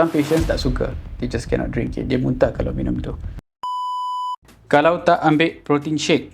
Some patients tak suka. They just cannot drink it. Dia muntah kalau minum tu. Kalau tak ambil protein shake,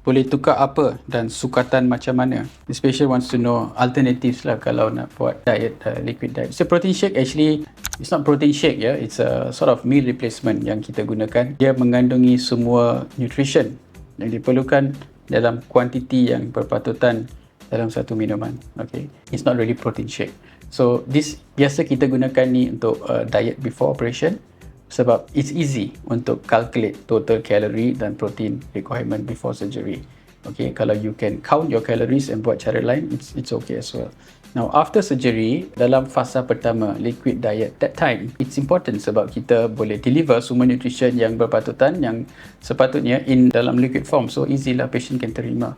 boleh tukar apa dan sukatan macam mana? This patient wants to know alternatives lah kalau nak buat diet, uh, liquid diet. So protein shake actually, it's not protein shake ya. Yeah? It's a sort of meal replacement yang kita gunakan. Dia mengandungi semua nutrition yang diperlukan dalam kuantiti yang berpatutan dalam satu minuman. Okay, it's not really protein shake. So this biasa kita gunakan ni untuk uh, diet before operation sebab it's easy untuk calculate total calorie dan protein requirement before surgery. Okay, kalau you can count your calories and buat cara lain, it's it's okay as well. Now after surgery, dalam fasa pertama liquid diet, that time it's important sebab kita boleh deliver semua nutrition yang berpatutan yang sepatutnya in dalam liquid form. So easy lah patient can terima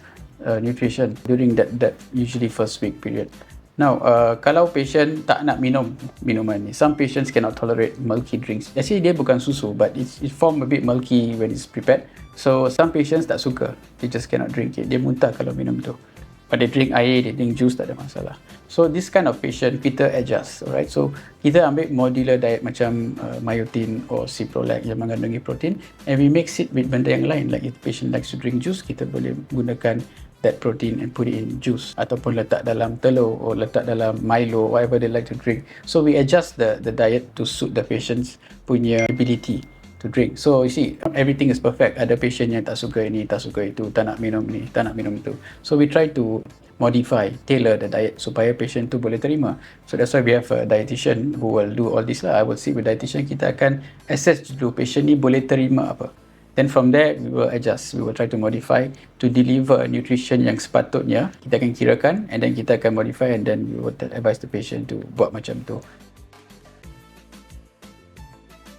uh, nutrition during that that usually first week period. Now, uh, kalau patient tak nak minum minuman ni, some patients cannot tolerate milky drinks. Actually, dia bukan susu, but it's, it form a bit milky when it's prepared. So, some patients tak suka. They just cannot drink it. Dia muntah kalau minum tu. But they drink air, they drink juice, tak ada masalah. So, this kind of patient, kita adjust, alright? So, kita ambil modular diet macam uh, myotin or ciprolac yang mengandungi protein and we mix it with benda yang lain. Like if patient likes to drink juice, kita boleh gunakan that protein and put it in juice ataupun letak dalam telur or letak dalam Milo whatever they like to drink. So we adjust the the diet to suit the patient's punya ability to drink. So you see everything is perfect. Ada patient yang tak suka ini tak suka itu tak nak minum ni tak nak minum itu. So we try to modify tailor the diet supaya patient tu boleh terima. So that's why we have a dietitian who will do all this lah. I will sit with dietitian kita akan assess dulu patient ni boleh terima apa Then from there, we will adjust. We will try to modify to deliver nutrition yang sepatutnya. Kita akan kirakan and then kita akan modify and then we will advise the patient to buat macam tu.